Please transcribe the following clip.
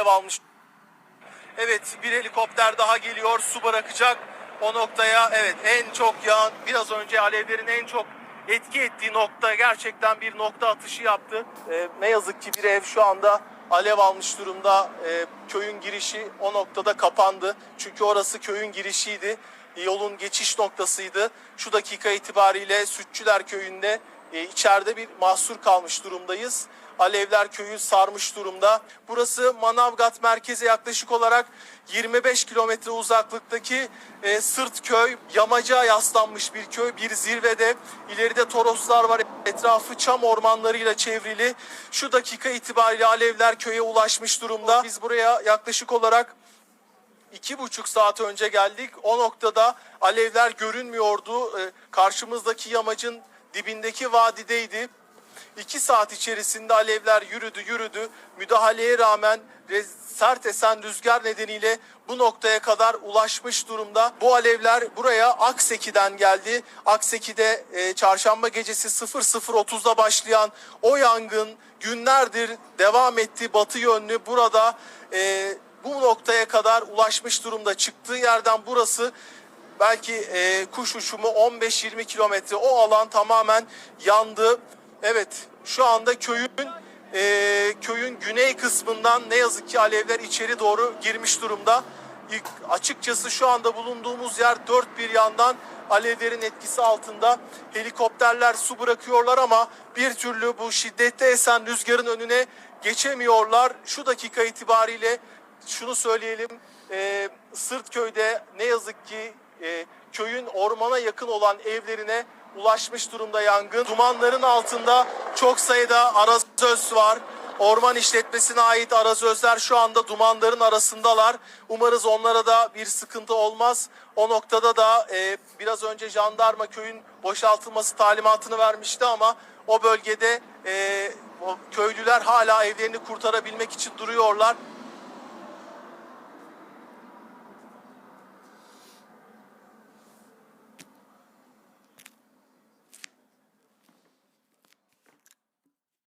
alev almış. Evet bir helikopter daha geliyor su bırakacak o noktaya evet en çok yağan biraz önce alevlerin en çok etki ettiği nokta gerçekten bir nokta atışı yaptı. Ee, ne yazık ki bir ev şu anda alev almış durumda. Ee, köyün girişi o noktada kapandı. Çünkü orası köyün girişiydi. Yolun geçiş noktasıydı. Şu dakika itibariyle Sütçüler Köyü'nde e, içeride bir mahsur kalmış durumdayız. Alevler köyü sarmış durumda. Burası Manavgat merkeze yaklaşık olarak 25 kilometre uzaklıktaki e, Sırt köy. Yamaca yaslanmış bir köy. Bir zirvede ileride Toroslar var. Etrafı çam ormanlarıyla çevrili. Şu dakika itibariyle alevler köye ulaşmış durumda. Biz buraya yaklaşık olarak iki buçuk saat önce geldik. O noktada alevler görünmüyordu. Ee, Karşımızdaki yamacın dibindeki vadideydi. İki saat içerisinde alevler yürüdü yürüdü. Müdahaleye rağmen sert esen rüzgar nedeniyle bu noktaya kadar ulaşmış durumda. Bu alevler buraya Akseki'den geldi. Akseki'de e, çarşamba gecesi 00.30'da başlayan o yangın günlerdir devam etti. Batı yönlü burada e, bu noktaya kadar ulaşmış durumda. Çıktığı yerden burası belki e, kuş uçumu 15-20 kilometre o alan tamamen yandı. Evet şu anda köyün e, köyün güney kısmından ne yazık ki alevler içeri doğru girmiş durumda. İlk, açıkçası şu anda bulunduğumuz yer dört bir yandan alevlerin etkisi altında. Helikopterler su bırakıyorlar ama bir türlü bu şiddetli esen rüzgarın önüne geçemiyorlar. Şu dakika itibariyle şunu söyleyelim. E, Sırtköy'de ne yazık ki e, köyün ormana yakın olan evlerine ulaşmış durumda yangın. Dumanların altında çok sayıda arazöz var. Orman işletmesine ait arazözler şu anda dumanların arasındalar. Umarız onlara da bir sıkıntı olmaz. O noktada da e, biraz önce jandarma köyün boşaltılması talimatını vermişti ama o bölgede e, o köylüler hala evlerini kurtarabilmek için duruyorlar.